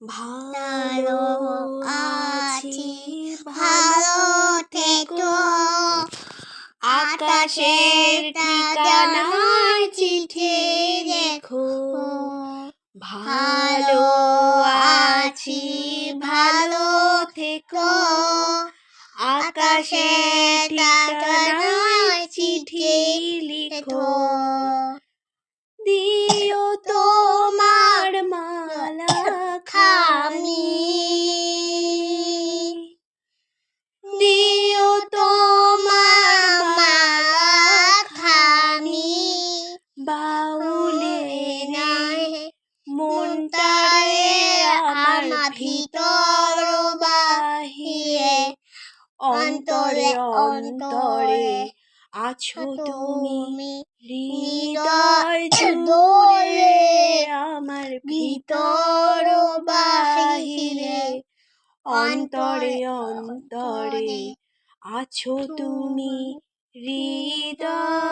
ভালো আছি, ভালো থেকো। আকাশের ঠিকানায় চিঠি লেখো। ভালো আছি, ভালো থেকো। আকাশের ঠিকানায় চিঠি লিখো। মনটারে আমার ভিতর বাহিরে অন্তরে অন্তরে আছো তুমি হৃদয় জুড়ে আমার ভিতর বাহিরে অন্তরে অন্তরে আছো তুমি হৃদয়